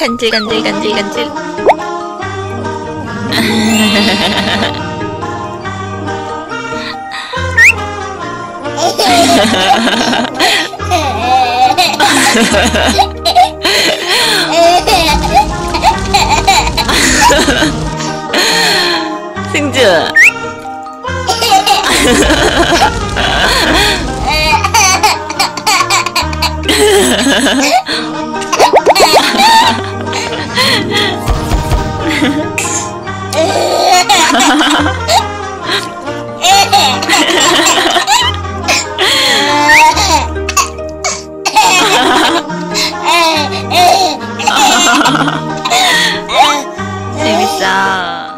간질 간질 간질 간질. 승주 재밌다.